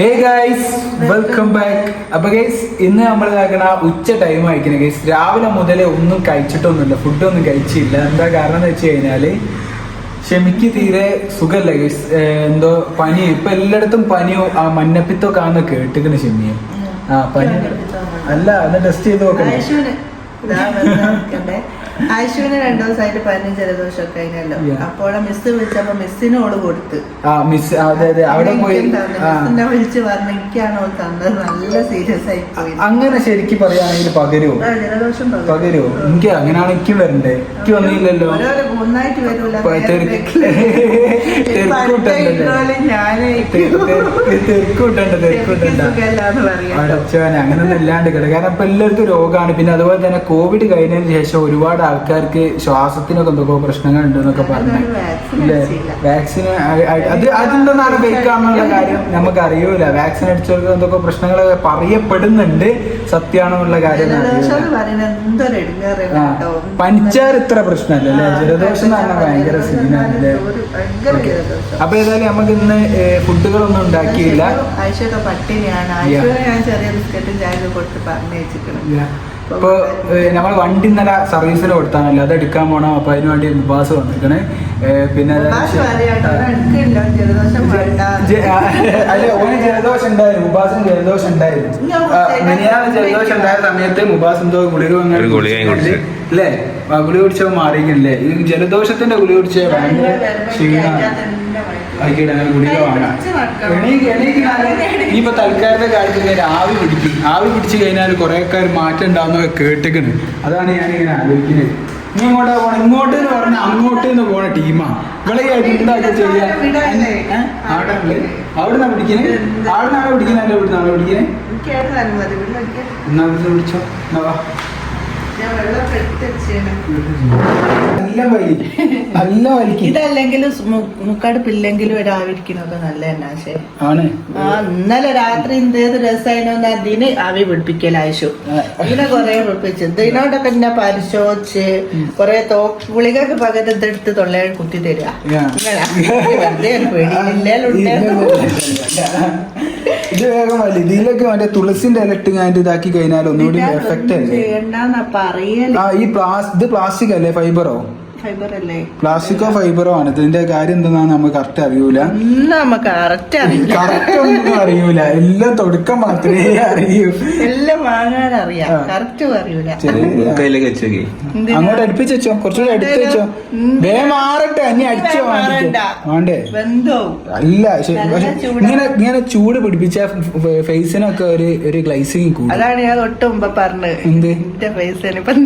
ഹേ guys welcome back അപ്പൊ guys ഇന്ന് നമ്മൾ ഇതാക്കണ ഉച്ച ടൈം ആയിരിക്കുന്നത് ഗൈസ് രാവിലെ മുതലേ ഒന്നും കഴിച്ചിട്ടൊന്നുമില്ല ഫുഡൊന്നും കഴിച്ചില്ല. എന്താ കാരണം എന്ന് വെച്ച് കഴിഞ്ഞാൽ ക്ഷമിക്ക് തീരെ സുഖല്ല ഗൈസ് എന്തോ പനി ഇപ്പൊ എല്ലായിടത്തും പനിയോ ആ മഞ്ഞപ്പിത്തൊക്കെ ആണെന്ന് കേട്ടിക്കണ ഷെമിയെ ആ പനി അല്ല അത് ടെസ്റ്റ് ചെയ്ത് നോക്കണേ. രണ്ടു ദിവസമായിട്ട് ജലദോഷമൊക്കെ. അപ്പോൾ മിസ് വിളിച്ചപ്പോ കൊടുത്ത്. ആ മിസ് അതെ അതെ. അവിടെ പോയി ആ. മിസ്സിനെ വിളിച്ച് പറഞ്ഞു എനിക്കാണ് തന്നത്? നല്ല സീരിയസ് ആയി പോയി. അങ്ങനെ ശരിക്കും പറയുകയാണെങ്കിൽ പകരുമോ പകരോ ജലദോഷം പകരും. പകരുമോ എനിക്ക് അങ്ങനെയാണ് എനിക്ക് വരണ്ടേ? എനിക്ക് വന്നില്ലല്ലോ. മൂന്നായിട്ട് വരൂല. അടച്ചവനെ അങ്ങനൊന്നും ഇല്ലാണ്ട് കിട്ടും കാരണം ഇപ്പൊ എല്ലാവർക്കും രോഗമാണ്. പിന്നെ അതുപോലെ തന്നെ കോവിഡ് കഴിഞ്ഞതിന് ശേഷം ഒരുപാട് ആൾക്കാർക്ക് ശ്വാസത്തിനൊക്കെ എന്തൊക്കെ പ്രശ്നങ്ങൾ ഉണ്ട് എന്നൊക്കെ പറഞ്ഞു. വാക്സിൻ അത് അതെന്തെന്നാണ് ബേക്കാണെന്നുള്ള കാര്യം നമുക്ക് അറിയൂല വാക്സിൻ അടിച്ചവർക്ക് എന്തൊക്കെ പ്രശ്നങ്ങൾ പറയപ്പെടുന്നുണ്ട് സത്യമാണെന്നുള്ള കാര്യം പനിച്ചാർ ഇത്ര പ്രശ്നമല്ലല്ലേ ജലദോഷം എന്ന് പറഞ്ഞാൽ ഭയങ്കര സീനാണ് അല്ലേ? അപ്പൊ ഏതായാലും നമുക്ക് ഇന്ന് ഫുഡുകളൊന്നും ഉണ്ടാക്കിയില്ല. ആഴ്ചയൊക്കെ പട്ടിണിയാണ്. ആഴ്ച ഞാൻ ചെറിയ ബിസ്ക്കറ്റും ചായ കൊടുത്ത് പറഞ്ഞയച്ചിക്കണം ഇപ്പൊ നമ്മൾ വണ്ടി ഇന്നലെ സർവീസിന് കൊടുത്താണല്ലോ. അത് എടുക്കാൻ പോണം അപ്പൊ അതിന് വേണ്ടി മുബാസ് വന്നിരിക്കണേ. പിന്നെ ഓന് ജലദോഷം ഉണ്ടായിരുന്നു. മുബാസിന് ജലദോഷം ഉണ്ടായിരുന്നു. ആ, മിനിയാന്ന് ജലദോഷം ഉണ്ടായ സമയത്ത് മുബാസ് എന്തോ ഗുളിക അല്ലേ? ആ ഗുളിക കുടിച്ചോ മാറിയില്ലേ ഈ ജലദോഷത്തിന്റെ ഗുളിക കുടിച്ച ഭയങ്കര ക്ഷീണമാണ്. ഗുളിക നാളെ. ഇനിയിപ്പോ തൽക്കാലത്തെ കാര്യത്തിൽ ആവി പിടിക്കും ആവി പിടിച്ചു കഴിഞ്ഞാൽ കുറെ ആൾക്കാർ മാറ്റം ഉണ്ടാവുന്നൊക്കെ കേട്ടിക്കണ് അതാണ് ഞാൻ ഇങ്ങനെ ആലോചിക്കുന്നത്. നീ ഇങ്ങോട്ടാ പോണ? ഇങ്ങോട്ട് എന്ന് പറഞ്ഞ അങ്ങോട്ട് എന്ന് പോണ ടീമാ. ഇവിടെ എന്താ ചെയ്യാ? അവിടെ ഉണ്ട്. പിടിക്കുന്നത് അവിടുന്നാണോ പിടിക്കുന്നത് അനുമതി വെള്ളം ഒഴിക്കാൻ. എന്നാ വിളിച്ചോ? എന്നാ വാ ഞാൻ വെള്ളം പെട്ടെന്ന് നല്ല വലിക്ക് ഇതല്ലെങ്കിലും മുക്കടുപ്പില്ലെങ്കിലും ഒരാവിരിക്കണൊക്കെ നല്ല എന്നാശേ ആണ്. ആ ഇന്നലെ രാത്രി എന്തേത് രസമായിരുന്നു അതിന് ആവി പിടിപ്പിക്കൽ ആയിഷു ഇതിനെ കൊറേ പിടിപ്പിച്ചു. ഇതിനോടൊക്കെ എന്നെ പരിശോധിച്ച് കൊറേ തോ ഗുളികക്ക് പകരം ഇതെടുത്ത് തൊള്ളയിൽ കുത്തി തരിക. വെറുതെ ഇത് വേഗം ഇതിലൊക്കെ മറ്റേ തുളസിന്റെ ഇലട്ട് ഞാൻ ഇതാക്കി കഴിഞ്ഞാൽ ഒന്നുകൂടി എഫക്റ്റ് അല്ലേ? ചെയ്യണ്ടെന്നാ പറയൽ ആ ഈ പ്ലാസ് ഇത് പ്ലാസ്റ്റിക് അല്ലേ ഫൈബറോ ഫൈബർ അല്ലേ പ്ലാസ്റ്റിക്കോ ഫൈബറോ ആണ് ഇതിന്റെ കാര്യം എന്തെന്നാണ് നമുക്ക് കറക്റ്റ് അറിയൂല. നമുക്ക് കറക്റ്റ് ഒന്നും അറിയൂല. എല്ലാം തൊടുക്കം മാത്രമേ അറിയൂ. എല്ലാം വാങ്ങാൻ അറിയാം. കറക്റ്റ് അറിയൂല. അങ്ങോട്ട് അടുപ്പിച്ച് വെച്ചോ. കുറച്ചുകൂടി അടുത്ത് വെച്ചോ. വേ മാറട്ടെ. അനി അടിച്ചോ വേണ്ടേ? അല്ല. ഇങ്ങനെ ഇങ്ങനെ ചൂട് പിടിപ്പിച്ച ഫേസിനൊക്കെ ഒരു ഒരു ഗ്ലൈസിങ് കൂടും. അതാണ് ഞാൻ തൊട്ട് മുമ്പ് പറഞ്ഞത് എന്ത്? എന്റെ ഫേസിന് ഇപ്പൊ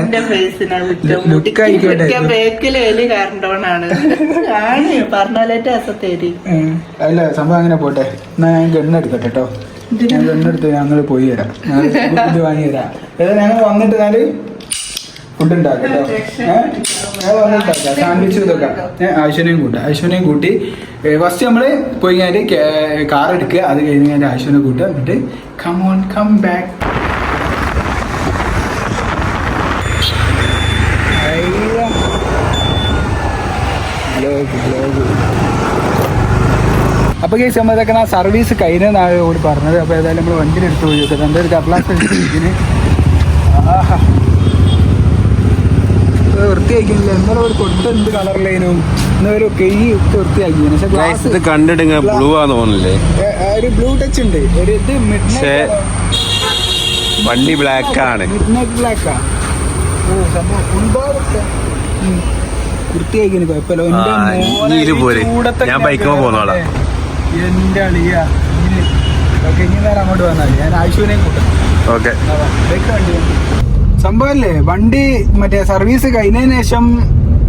എന്റെ ഫേസിനാ അല്ല സംഭവം അങ്ങനെ പോട്ടെ. എന്നാ ഞാൻ ഗണ്ണെടുക്കട്ടെ കേട്ടോ ഞാൻ ഗണ്ണെടുത്ത് ഞങ്ങൾ പോയി തരാം ഇത് വാങ്ങി തരാം ഏതാ ഞങ്ങൾ വന്നിട്ട് ഞാൻ ഫുഡ് ഉണ്ടാക്കാം കേട്ടോ ഏഹ് ഞങ്ങൾ വന്നിട്ടാക്കാം സാൻഡ്വിച്ച് ഇതൊക്കെ. ആശ്വനെയും കൂട്ടാം. ആശ്വനെയും കൂട്ടി. ഫസ്റ്റ് നമ്മൾ പോയി കഴിഞ്ഞാൽ കാർ എടുക്കുക. അത് കഴിഞ്ഞ് കഴിഞ്ഞാൽ ആശ്വനെ കൂട്ടുക. എന്നിട്ട് കം ഓൺ കം ബാക്ക് അപ്പൊ കേസ് നമ്മൾ ആ സർവീസ് കഴിഞ്ഞതാണ് ഓടി പറഞ്ഞത്. അപ്പോൾ ഏതായാലും നമ്മൾ വണ്ടി എടുത്ത് പോയി നോക്കാം എന്റെ ഒരു കപ്ലാസ് ഇതിന് ആഹാ. ഇത് വൃത്തിയാക്കിയില്ല ഇന്നലെ ഒരു കൊട്ട് എന്ത് കളറിലേനും ഇന്ന് ഒരു കൈ വൃത്തിയാക്കി പക്ഷെ ഗ്ലാസ് ഇത് കണ്ടിട്ട് ഇങ്ങനെ ബ്ലൂ ആന്ന് തോന്നില്ലേ ഒരു ബ്ലൂ ടച്ച് ഉണ്ട്. ഒരു ഇത് വണ്ടി ബ്ലാക്ക് ആണ്. മിഡ് നൈറ്റ് ബ്ലാക്കാ ഓ സംഭവം ഉണ്ടാവട്ടെ വൃത്തിയാക്കിന് കുഴപ്പമില്ല. ഈ ഞാൻ ബൈക്കുമ്പോ പോന്നോളാം. എന്റെ അളിയ ഓക്കെ ഇനി നേരം അങ്ങോട്ട് വന്നാൽ ഞാൻ കൂട്ടും ഓക്കെ. സംഭവല്ലേ വണ്ടി മറ്റേ സർവീസ് കഴിഞ്ഞതിന് ശേഷം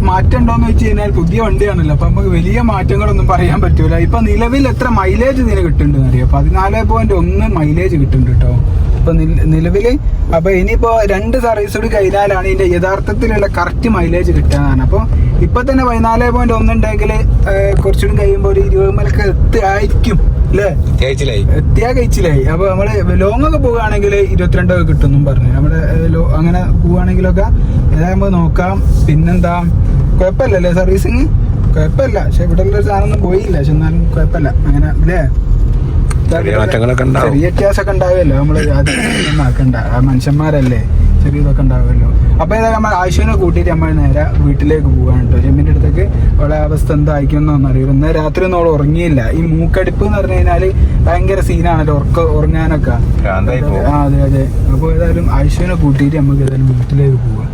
മാറ്റണ്ടോന്ന് വെച്ച് കഴിഞ്ഞാൽ പുതിയ വണ്ടിയാണല്ലോ. അപ്പൊ നമുക്ക് വലിയ മാറ്റങ്ങളൊന്നും പറയാൻ പറ്റൂല. ഇപ്പൊ നിലവിൽ എത്ര മൈലേജ് ഇതിന് കിട്ടുന്നുണ്ട് അറിയാം? പതിനാല് പോയിന്റ് ഒന്ന് മൈലേജ് കിട്ടുന്നുണ്ട് കേട്ടോ. ഇപ്പൊ നില- നിലവിൽ അപ്പൊ ഇനിയിപ്പോ രണ്ട് സർവീസ് കൂടി കഴിഞ്ഞാലാണ് ഇതിന്റെ യഥാർത്ഥത്തിലുള്ള കറക്റ്റ് മൈലേജ് കിട്ടാനാണ് അപ്പൊ ഇപ്പൊ തന്നെ പതിനാല് പോയിന്റ് ഒന്ന് ഉണ്ടെങ്കിൽ കുറച്ചുകൂടി കഴിയുമ്പോൾ ഒരു ഇരുപത് മലക്ക് എത്തായിരിക്കും അല്ലേ? എത്തിയാ അപ്പൊ നമ്മൾ ലോങ് ഒക്കെ പോവുകയാണെങ്കിൽ ഇരുപത്തിരണ്ടൊക്കെ കിട്ടുമെന്നും പറഞ്ഞു. നമ്മുടെ അങ്ങനെ പോവുകയാണെങ്കിലൊക്കെ ഏതായാലും നമുക്ക് നോക്കാം. പിന്നെന്താ? കുഴപ്പമില്ലല്ലേ സർവീസിങ് കുഴപ്പമില്ല. പക്ഷെ ഇവിടെ ഉള്ള ഒരു സാധനം ഒന്നും പോയില്ല. പക്ഷെ എന്നാലും കുഴപ്പമില്ല. അങ്ങനെ അല്ലേ? മാറ്റങ്ങളൊക്കെ ഉണ്ടാവും. ചെറിയ വ്യത്യാസമൊക്കെ ഉണ്ടാവുമല്ലോ. നമ്മൾ ആക്കണ്ട മനുഷ്യന്മാരല്ലേ? ചെറിയ ഇതൊക്കെ ഉണ്ടാവുമല്ലോ. അപ്പൊ ഏതായാലും നമ്മൾ ആശുവിനെ കൂട്ടിയിട്ട് നമ്മൾ നേരെ വീട്ടിലേക്ക് പോകാൻ കേട്ടോ. ചെമ്മിന്റെ അടുത്തേക്ക് അവളെ അവസ്ഥ എന്തായിരിക്കുന്നൊന്നും അറിയില്ല ഇന്ന് രാത്രി ഒന്നും അവൾ ഉറങ്ങിയില്ല. ഈ മൂക്കടിപ്പ് എന്ന് പറഞ്ഞു കഴിഞ്ഞാൽ ഭയങ്കര സീനാണല്ലോ ഉറക്ക ഉറങ്ങാനൊക്കെ. ആ അതെ അതെ. അപ്പൊ ഏതായാലും ആശുവിനെ കൂട്ടിയിട്ട് നമുക്ക് ഏതായാലും വീട്ടിലേക്ക് പോവാം.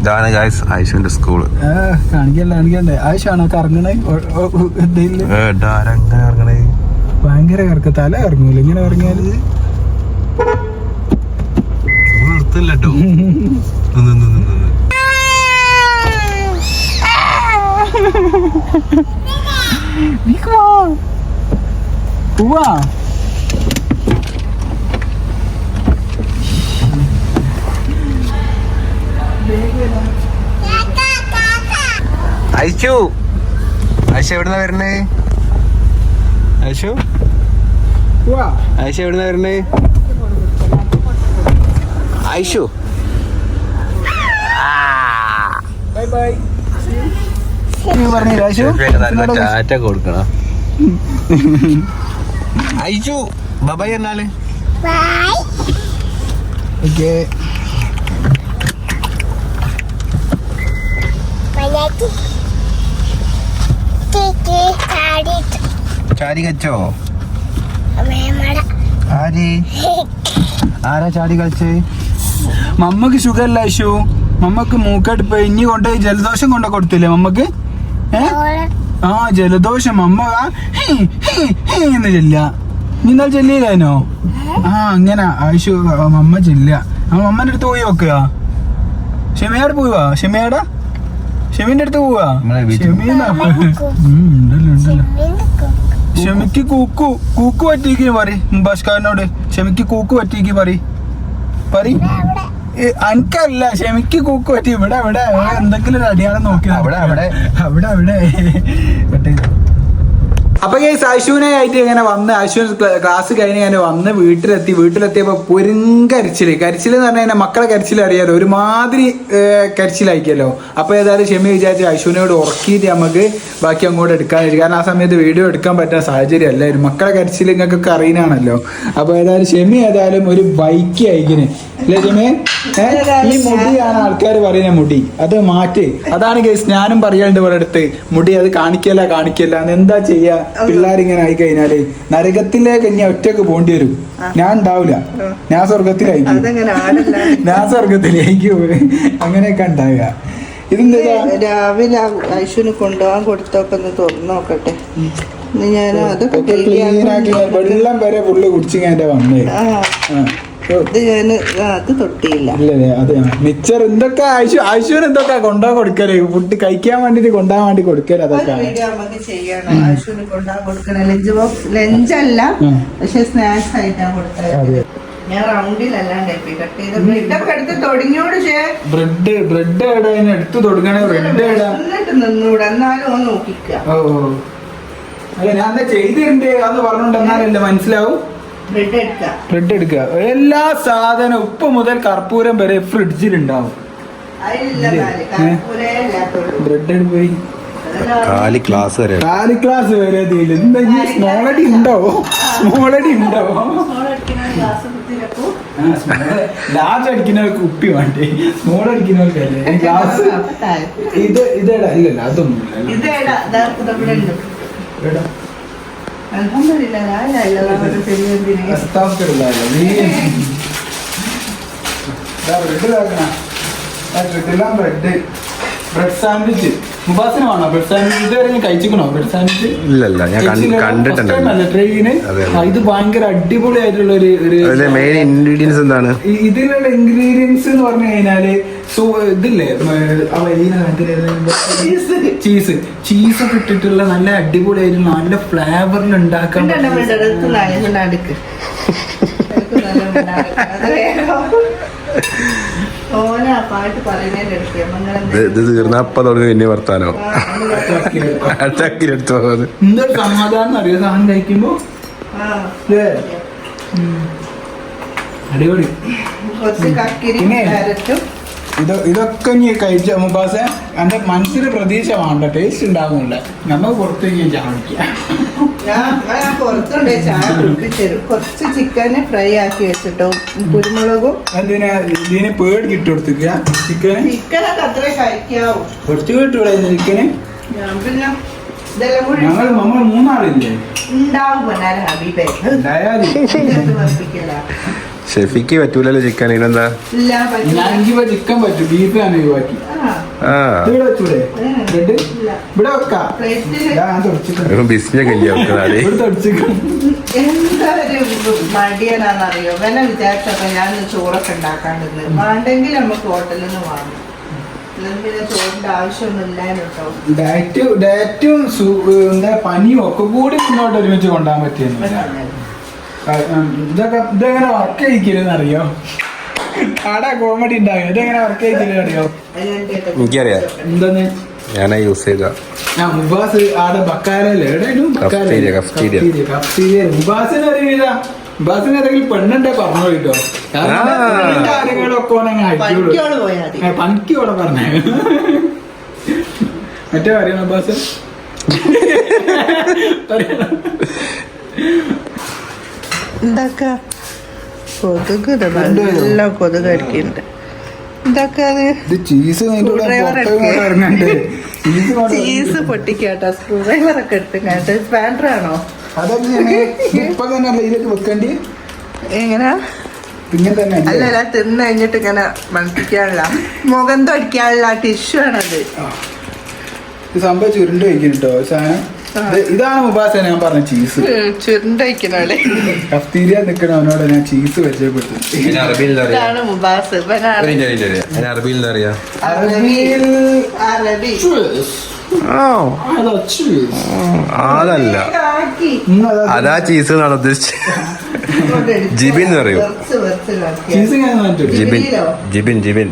ഇതാണ് ഗായ്സ് ആയിഷുവിന്റെ സ്കൂൾ ആ കാണിക്കണ്ടേ ആയിഷാണോ കറങ്ങണേ? എന്തെങ്കിലും? ഭയങ്കര കറക്ക തല ഇറങ്ങൂല ഇങ്ങനെ ഇറങ്ങിയാൽ നിർത്തില്ല കേട്ടോ പോവാ. ഐശു. ഐശു എവിടുന്നാ വരണേ ഐശു? ഐശു എവിടുന്ന വരണേ? ഐശു. ബൈ ബൈ ആശു നല്ല ടാറ്റ കൊടുക്കണം. ഐശു ബബായ് എന്നാൽ ഓക്കെ. ചാരി കച്ചോ? ആര്? ആരാ ചാടി കളിച്ചേ? മമ്മക്ക് ഷുഗർ അല്ല ഇഷു മമ്മക്ക് മൂക്കടുപ്പ് ഇനി കൊണ്ടുപോയി ജലദോഷം കൊണ്ട കൊടുത്തില്ലേ മമ്മക്ക്? ഏ? ആ ജലദോഷം. മമ്മ ഹീ, ഹീ, ഹീ എന്ന് ചെല്ല നിന്നാൽ ചെല്ലിയില്ലേനോ ആ അങ്ങനെ. ആയിഷു അമ്മ മമ്മ ചെല്ല അമ്മന്റെ മമ്മന്റെ അടുത്ത് പോയി നോക്കുക. ഷെമിയാട് പോവാ? ഷെമിയാടാ? ഷെമിന്റെ അടുത്ത് പോവാ? ഉണ്ടല്ലോ ഉണ്ടല്ലോ. ഷെമിക്ക് കൂക്കു കൂക്കു പറ്റിക്ക് പറ. മുബാഷ്കാരനോട് ഷെമിക്ക് കൂക്കു പറ്റിക്ക് പറ. പറ. അനക്കല്ല ഷെമിക്ക് കൂക്കു പറ്റി. ഇവിടെ ഇവിടെ എന്തെങ്കിലും ഒരു അടിയാളം നോക്കി അവിടെ, അവിടെ. അവിടെ അവിടെ. കട്ട് അപ്പൊ ഈ അശുവിനെ ആയിട്ട് ഇങ്ങനെ വന്ന് അശുവിൻ ക്ലാസ് കഴിഞ്ഞ് ഞാൻ വന്ന് വീട്ടിലെത്തി. വീട്ടിലെത്തിയപ്പോ പൊരുങ്കരിച്ചിൽ കരിച്ചിൽ. എന്ന് പറഞ്ഞു കഴിഞ്ഞാൽ മക്കളെ കരിച്ചിൽ അറിയാലോ. ഒരുമാതിരി കരിച്ചിലായിക്കല്ലോ കരിച്ചിലായിരിക്കല്ലോ അപ്പൊ ഏതായാലും ക്ഷമ വിചാരിച്ച് അശുവിനോട് ഉറക്കിയിട്ട് നമുക്ക് ബാക്കി അങ്ങോട്ട് എടുക്കാൻ വെച്ചു കാരണം ആ സമയത്ത് വീഡിയോ എടുക്കാൻ പറ്റുന്ന സാഹചര്യം അല്ലായിരുന്നു. മക്കളെ കരിച്ചിൽ നിങ്ങൾക്കൊക്കെ അറിയാനാണല്ലോ അപ്പൊ ഏതായാലും ക്ഷമി ഏതായാലും ഒരു ബൈക്ക് അയക്കിന് അല്ലേ ക്ഷമേ ഈ മുടിയാണ് ആൾക്കാർ പറയുന്ന മുടി. അത് മാറ്റി. അതാണ് കേസ് ഞാനും പറയാണ്ട് ഇവിടെ അടുത്ത്. മുടി അത് കാണിക്കല്ല കാണിക്കല്ല. എന്താ ചെയ്യാ? പിള്ളേരിങ്ങനെ ആയി കഴിഞ്ഞാൽ നരകത്തിലേക്ക് ഇനി ഒറ്റയ്ക്ക് പോണ്ടി വരും. ഞാൻ ഉണ്ടാവില്ല ഞാൻ സ്വർഗത്തിലായിരിക്കും ഞാൻ സ്വർഗത്തിലേക്ക് അങ്ങനെയൊക്കെ ഉണ്ടാവുക. ഇതെന്താ? രാവിലെ ഐശുവിന് കൊണ്ടുപോകാൻ കൊടുത്തൊക്കെ ഒന്ന് തുറന്നു നോക്കട്ടെ. ഞാൻ അതൊക്കെ വെള്ളം വരെ പുള്ളി കുടിച്ചിങ്ങനെ വന്നേ. മിച്ചർ എന്തൊക്കെ ആശു ആശുവിന് എന്തൊക്കെ കൊണ്ടാ കൊടുക്കൽ? ഫുഡ് കഴിക്കാൻ വേണ്ടിട്ട് കൊണ്ടാൻ വേണ്ടി കൊടുക്കൽ അതൊക്കെ? ലഞ്ചല്ല. പക്ഷെ സ്നാക്സ് ആയിട്ടാ കൊടുത്തത് ബ്രെഡ് ബ്രെഡ് എടുത്ത് തുടങ്ങണേ ബ്രെഡ് നിന്നൂടെ. എന്നാലും ഒന്ന് നോക്കിക്ക. ഓ ഓ. അല്ല ഞാൻ എന്താ ചെയ്തിട്ടുണ്ട്? അന്ന് പറഞ്ഞോണ്ട് എന്നാലല്ലേ മനസ്സിലാവും? ബ്രെഡ് എടുക്ക ബ്രെഡ് എടുക്കുക. എല്ലാ സാധനവും ഉപ്പ് മുതൽ കർപ്പൂരം വരെ ഫ്രിഡ്ജിലുണ്ടാവും. ബ്രെഡ് പോയി? കാലി ക്ലാസ് വരെ. കാലി ക്ലാസ് വരെ സ്മോളടി ഉണ്ടോ? സ്മോളടി ഉണ്ടോ? ലാർജ് അടിക്കുന്ന കുപ്പി വേണ്ടേ? സ്മോൾ അടിക്കുന്നവർക്കല്ലേ ഗ്ലാസ് ഇത് ഇതേടാ ഇല്ലല്ല അതൊന്നും ഇതേടാ ഇതാ ഇവിടെ ഉണ്ട് എടാ അൽഹംദുലില്ലാ ലാ ഇലാഹ ഇല്ലല്ലാഹ് ശരിയെന്തിനെ അസ്താഫിറുല്ലാഹ്. നീ ദാ ബ്രെഡ് ഇതാക്കണ. ആ ബ്രെഡെല്ലാം ബ്രെഡ് ബ്രെഡ് സാൻഡ്വിച്ച് മുബാസിന് വേണോ? ബ്രെഡ് സാൻഡ്വിച്ച് ഇതുവരെ ഞാൻ കഴിച്ചിക്കണോ ബ്രെഡ് സാൻഡ്വിച്ച് ഇല്ലല്ല ഞാൻ കണ്ട്- കണ്ടിട്ടുണ്ട്. ട്രെയിന്. ഇത് ഭയങ്കര അടിപൊളി ആയിട്ടുള്ള ഒരു മെയിൻ ഇൻഗ്രീഡിയൻസ് എന്താണ്? ഇതിലുള്ള ഇൻഗ്രീഡിയൻസ് എന്ന് പറഞ്ഞു കഴിഞ്ഞാൽ സോ ഇതില്ലേ മ, ആ വലിയ ചീസ് ചീസ് ഒക്കെ ഇട്ടിട്ടുള്ള നല്ല അടിപൊളിയായിരുന്നു ആയിട്ടുള്ള നല്ല ഫ്ലേവറിൽ ഉണ്ടാക്കാൻ ഇത് തീർന്ന അപ്പ തുടങ്ങി പിന്നെ വർത്താനോ? പോകുന്നത്. എന്തൊരു സമാധാനം അറിയോ? സാധനം കഴിക്കുമ്പോ? ല്ലേ? ഉം. അടിപൊളി. കുറച്ച് കക്കിരി ഇത് ഇതൊക്കെ ഇനി കഴിച്ച മുബാസ എന്റെ മനസ്സിന് പ്രതീക്ഷ വേണ്ട ടേസ്റ്റ് ഉണ്ടാകുന്നില്ല നമ്മൾ പുറത്തേക്ക് ഇനി ഞാൻ പുറത്തുണ്ടേ ചായ കുടിപ്പിച്ചു കുറച്ച് ചിക്കന് ഫ്രൈ ആക്കി വെച്ചിട്ടോ. കുരുമുളകും. ഇതിന് പേടി കിട്ടുകൊടുത്തിക്ക ചിക്കന് ചിക്കനൊക്കെ അത്ര കഴിക്കാവൂ. കുറച്ച് കിട്ടൂടെ ചിക്കന് ഞാൻ പിന്നെ ഇതെല്ലാം കൂടി ഞങ്ങൾ നമ്മൾ മൂന്നാളില്ലേ? ഉണ്ടാവും ഹബീബേ. ഉണ്ടായാലി ഷെഫിക്ക് പറ്റൂലല്ലോ ചിക്കൻ. ഞാൻ എനിക്ക് ചിക്കൻ പറ്റും. ബീഫ് ഞാൻ ഒഴിവാക്കി മടിയനാന്നറിയോ? വില വിചാരിച്ചപ്പോ ഞാൻ ചോറൊക്കെ വേണ്ടെങ്കിൽ നമുക്ക് ഹോട്ടലിൽ നിന്ന് വാങ്ങും. ഡയറ്റ് പനിയും ഒക്കെ കൂടി മുന്നോട്ട് ഒരുമിച്ച് കൊണ്ടുപോകാൻ പറ്റിയെന്നില്ല ഇതൊക്കെ ഇതെങ്ങനെ വർക്ക് ചെയ്യിക്കലെന്ന് അറിയോ ആടാ കോമഡി ഉണ്ടാകും ഇതെങ്ങനെ വർക്ക് ചെയ്യിക്കലെന്ന് അറിയോ എനിക്കറിയാം. എന്തെന്ന്? ഞാനാ യൂസ് ചെയ്ത. ഞാൻ മുബാസ് ആടെ ബക്കാരല്ലേ എവിടെയായിരുന്നു മുബാസിന് അറിയില്ല മുബാസിന് ഏതെങ്കിലും പെണ്ണുണ്ടെ പറഞ്ഞു കേട്ടോ. കാര്യങ്ങളൊക്കെ പണിക്കോടെ പറഞ്ഞേ. മറ്റേ കാര്യം മുബാസ്? പറയണോ? ഇതൊക്കെ കൊതുക് ഇത്? നല്ല കൊതുക് അടിക്കുന്നുണ്ട് ഇത് ചീസ് പൊട്ടിക്കാട്ടോ സ്ക്രൂ ഡ്രൈവർ ഒക്കെ. എങ്ങനാ? അല്ലേ? അല്ലല്ല തിന്ന് കഴിഞ്ഞിട്ട് ഇങ്ങനെ മണപ്പിക്കാനുള്ള മുഖം തൊടിക്കാനുള്ള ടിഷ്യൂ ആണത്. സംഭവം ചുരുണ്ട് വയ്ക്കുന്നുട്ടോ സാധനം ഇതാണ് മുബാസ ഞാൻ പറഞ്ഞ ചീസ് കഫ്തീരിയ നിൽക്കണവനോട് ഞാൻ ചീസ് പരിചയപ്പെടുത്തി അറബിയിൽ ഇതാണ് മുബാസ് ഇവനാണ്. അറബിയിൽ അറിയാ. അറബിയിൽ അറബി. അതല്ല. അതാ ചീസ് എന്നാണ് ഉദ്ദേശിച്ചത് ജിബിൻ എന്ന് പറയും. ജിബിൻ. ജിബിൻ ജിബിൻ?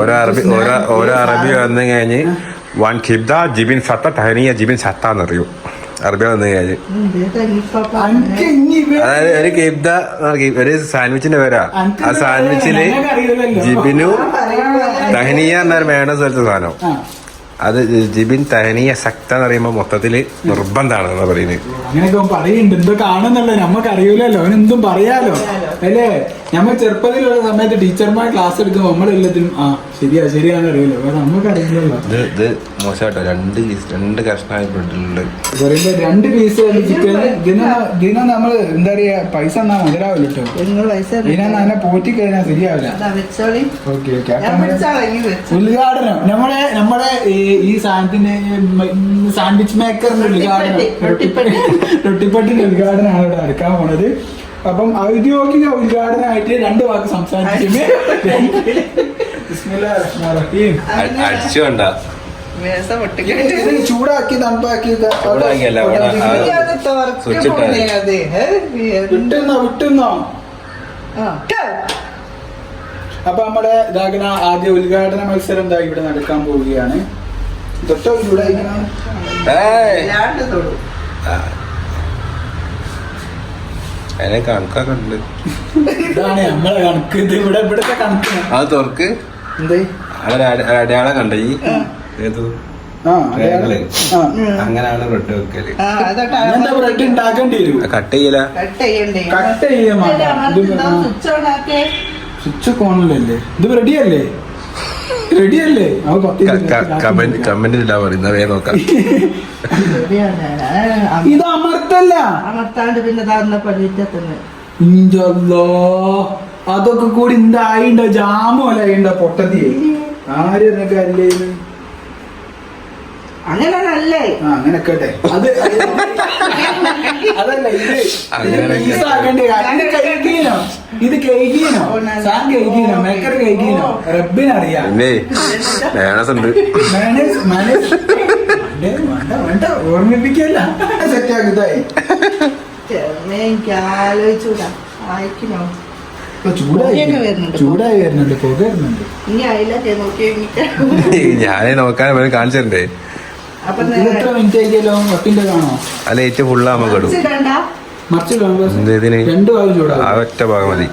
ഓരോ അറബി ഓരോ അറബി വന്നു കഴിഞ്ഞ് വൺ ഖിബ്ദ ജിബിൻ സത്ത ടഹനിയ ജിബിൻ സത്ത എന്ന് അറിയൂ അറബി വന്നു കഴിഞ്ഞ്. അതായത് ഒരു കിബ്ദ ഒരു സാൻഡ്വിച്ചിന്റെ പേരാ. ആ സാൻഡ്വിച്ചിൽ ജിബിനു ടഹനിയ തഹനിയ എന്നൊരു വേണ്ട സ്ഥലത്തെ സാധനം. ആ, അത് ജിബിൻ തനിയ ശക്ത എന്ന് പറയുമ്പോ മൊത്തത്തിൽ നിർബന്ധമാണ് എന്ന് പറയുന്നത്. അങ്ങനെയൊക്കെ പറയുന്നുണ്ട്. എന്തോ കാണുന്നുള്ളത് നമുക്ക് അറിയൂലല്ലോ അവനെന്തും പറയാലോ. അല്ലേ? നമ്മൾ ചെറുപ്പത്തിലുള്ള സമയത്ത് ടീച്ചർമാർ ക്ലാസ് എടുക്കുമ്പോൾ നമ്മളെല്ലാത്തിനും ആ ശരിയാ ശരിയാന്ന് അറിയില്ല. പക്ഷെ നമുക്ക് അറിയില്ലല്ലോ. ഇത് ഇത് മോശമായിട്ടോ? രണ്ട് പീസ് രണ്ട് കഷ്ണമായ ബ്രെഡിലുണ്ട് രണ്ട് പീസ് ചിക്കൻ ഇതിന നമ്മൾ എന്താ പറയാ പൈസ എന്നാ മുതലാവില്ല കേട്ടോ നിങ്ങൾ പൈസ ഇതിനെ തന്നെ പോറ്റി കഴിഞ്ഞാൽ ശരിയാവില്ല. വെച്ചോളി. Okay okay. ഉദ്ഘാടനം. നമ്മുടെ നമ്മുടെ ഈ സാധനത്തിന്റെ സാൻഡ്വിച്ച് മേക്കറിന്റെ ഉദ്ഘാടനം. റൊട്ടിപ്പട്ടിന്റെ ഉദ്ഘാടനമാണ് ഇവിടെ നടക്കാൻ പോണത്. അപ്പം ഔദ്യോഗിക ഉദ്ഘാടനമായിട്ട് രണ്ട് വാക്ക് സംസാരിക്കുമേ ചൂടാക്കി തണുപ്പാക്കി. വിട്ടുന്നോ വിട്ടുന്നോ? അപ്പൊ നമ്മുടെ ഇതാകുന്ന ആദ്യ ഉദ്ഘാടന മത്സരം എന്താ ഇവിടെ നടക്കാൻ പോവുകയാണ്. തൊട്ടോ ചൂടായിക്കണം ഏയ്. തൊടും. ആ. അതിനെ കണക്കൊക്കെ ഉണ്ട് ഇതാണ് നമ്മളെ കണക്ക്. ഇത് ഇവിടെ ഇവിടുത്തെ കണക്ക്. അത് തുറക്ക്. എന്തേ? അവിടെ അടയാളം കണ്ട? ഈ ഏതു? ആ അങ്ങനെയാണ് ബ്രെഡ് വെക്കൽ. ആ അതൊക്കെ അങ്ങനത്തെ ബ്രെഡ് ഉണ്ടാക്കേണ്ടി വരും? കട്ട് ചെയ്യല. കട്ട് ചെയ്യാൻ. സ്വിച്ച് ഓണല്ലേ ഇത് റെഡി അല്ലേ റെഡി അല്ലേ അവ പത്ത് കമന്റ് കമന്റ് പറയുന്ന വേ നോക്കാം. ഇത് അമർത്തല്ല. അമർത്താണ്ട് പിന്നെ ഇഞ്ചല്ലോ അതൊക്കെ കൂടി എന്തായിണ്ടോ ജാമോ അല്ല പൊട്ടതി ആര് എന്നൊക്കെ അല്ലേ ഇത്? അങ്ങനെ കേട്ടെ അത് അത് അതല്ല ഇത് അങ്ങനെ ഇത് സാൻ മേക്കർ റബ്ബിനറിയാം. വേണ്ട, ഓർമ്മിപ്പിക്കല്ല. ആലോചിച്ചൂടാ ഞാനേ നോക്കാൻ വേണ്ടി കാണിച്ചിട്ടുണ്ടേ. അല്ല ഏറ്റവും ഫുള്ള് നമുക്ക് ഇടും ആ ഒറ്റ ഭാഗം മതി.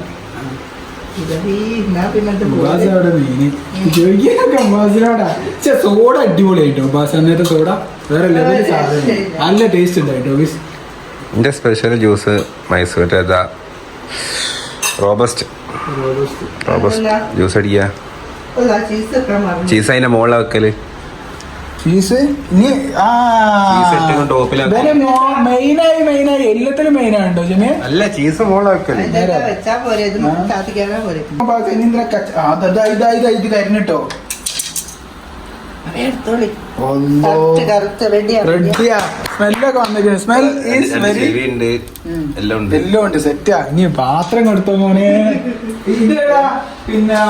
സോഡ അടിപൊളിയായിട്ടോ? അന്നേരത്തെ സോഡ വേറെ ലെവൽ സാധനം നല്ല ടേസ്റ്റ് ഉണ്ടായിട്ടോ ഗീസ് എന്റെ സ്പെഷ്യൽ ജ്യൂസ് മൈസൂർ ഏതാ? റോബസ്റ്റ്. റോബസ്റ്റ്. ജ്യൂസ് അടിക്കുക. ചീസ് അതിന്റെ മുകളിൽ വെക്കൽ. ചീസ് ഇനി ആ. ചീസ് മെയിനായി മെയിനായി എല്ലാത്തിലും മെയിനാണ് കേട്ടോ അല്ല ചീസ് മുകളിൽ വെക്കൽ ഇതൊക്കെ വെച്ചാ പോരെ? ഇത് താത്തിക്കാനാ പോരെ? ഇത് കരിഞ്ഞിട്ടോ അവയെ എടുത്തോളി. കറക്റ്റ് കറക്റ്റ് റെഡിയാ റെഡിയാ സ്മെല്ലൊക്കെ വന്നിരിക്കുന്നു. സ്മെൽ ഈസ് വെരി ചെവിയുണ്ട് എല്ലാം ഉണ്ട്. എല്ലാം ഉണ്ട്. സെറ്റാ ഇനി പാത്രം കൊടുത്തോ മോനെ. ഇതേടാ പിന്നെ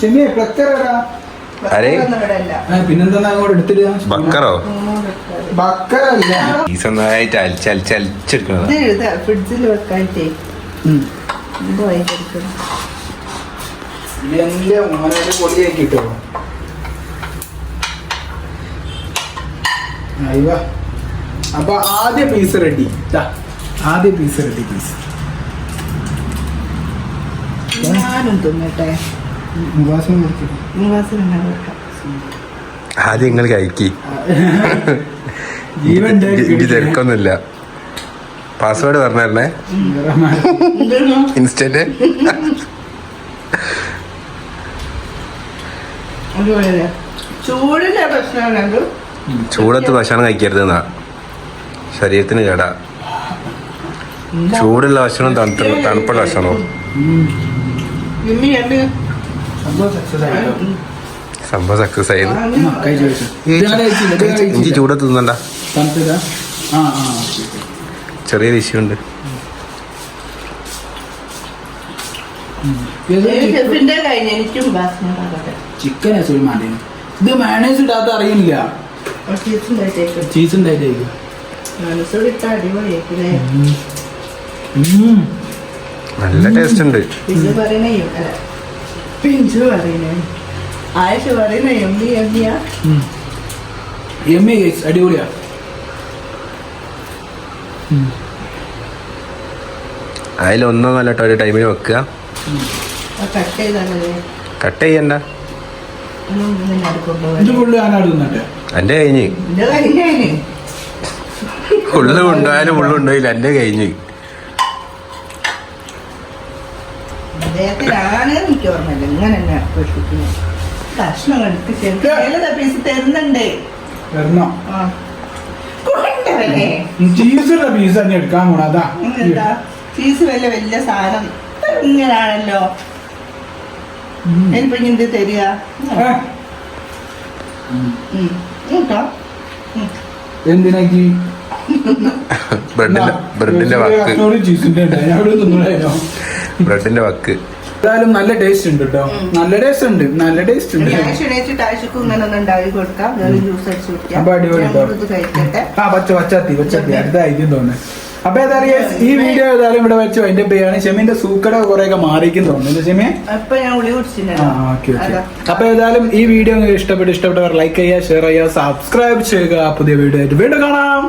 ചെമ്മി പ്ലക്കറടാ ബക്കറോ? ഫ്രിഡ്ജിൽ അപ്പൊ ആദ്യ പീസ് റെഡി ആദ്യ പീസ് റെഡി പീസ് ഞാനും തിന്നട്ടെ. ആദ്യം നിങ്ങൾ കഴിക്കി ജീവൻ ഇത് തിരക്കൊന്നുമില്ല പാസ്വേഡ് പറഞ്ഞേ ഇൻസ്റ്റന്റ് ചൂടത്ത് ഭക്ഷണം കഴിക്കരുത് എന്നാ ശരീരത്തിന് കേടാ ചൂടുള്ള ഭക്ഷണം തണുത്ത തണുപ്പുള്ള ഭക്ഷണവും സംഭവം സക്സസ് ആയിരുന്നു ഇഞ്ചി ചൂട് തിന്നണ്ട. ചെറിയ. ചെറിയൊരു ഇഷ്യൂ ഉണ്ട്. ചിക്കൻ ഇത് മയണൈസ് ഇടാത്ത അറിയില്ല ചീസ് ഉണ്ടായിട്ടേക്കും. നല്ല ടേസ്റ്റ് ഉണ്ട്. പിഞ്ചു ആയിഷ പറയണേ എമ്മി എമ്മിയാ എമ്മി ഗൈസ് അടിപൊളിയാ. അതിലൊന്നോ നല്ല ഒരു ടൈമിന് വെക്കുക. കട്ട് ചെയ്യണ്ട. എന്റെ കഴിഞ്ഞ്. എന്റെ ഉള്ളു കൊണ്ടുപോയാലും ഉള്ളു കൊണ്ടുപോയില്ല എന്റെ കഴിഞ്ഞ്. അദ്ദേഹത്തിനാണ് എനിക്ക് ഓർമ്മയില്ല. ഇങ്ങനെ തന്നെ പഠിപ്പിക്കുന്നത് ഭക്ഷണം എടുത്ത് ചെറുതാ പീസ് തരുന്നുണ്ടേ. വരണോ ആ. കൊണ്ടുവരേ പീസ് തന്നെ എടുക്കാൻ പോണതാ എന്താ ചീസ് വലിയ വലിയ സാധനം. ഇങ്ങനാണല്ലോ ഇനി എന്ത് തരിക? എന്തിനാക്കി ബ്രെഡിന്റെ ബ്രെഡിന്റെ വാക്ക് ചീസിന്റെ ഞാൻ അവിടെ തിന്നണോ ബ്രെഡിന്റെ വക്ക്. എന്തായാലും നല്ല ടേസ്റ്റ് ഉണ്ട് കേട്ടോ നല്ല ടേസ്റ്റ് ഉണ്ട് നല്ല ടേസ്റ്റ് ഉണ്ട്. അപ്പൊ അടിപൊളി. ആ പച്ച പച്ചത്തി പച്ചത്തി. അടുത്തായിരിക്കും തോന്നുന്നു. അപ്പൊ ഏതായാലും ഈ വീഡിയോ ഏതായാലും ഇവിടെ വെച്ച്. അതിന്റെ പേരാണ് ഷെമിന്റെ സൂക്കട കുറെ ഒക്കെ മാറിക്കും തോന്നുന്നു ഷെമിയെ അപ്പൊ ഞാൻ ഉളി ആ കുടിച്ചിട്ടുണ്ടല്ലോ ഓക്കെ ഓക്കെ ഏതായാലും ഈ വീഡിയോ നിങ്ങൾക്ക് ഇഷ്ടപ്പെട്ട് ഇഷ്ടപ്പെട്ടവർ ലൈക്ക് ചെയ്യുക ഷെയർ ചെയ്യുക സബ്സ്ക്രൈബ് ചെയ്യുക. പുതിയ വീഡിയോ ആയിട്ട് വീണ്ടും കാണാം.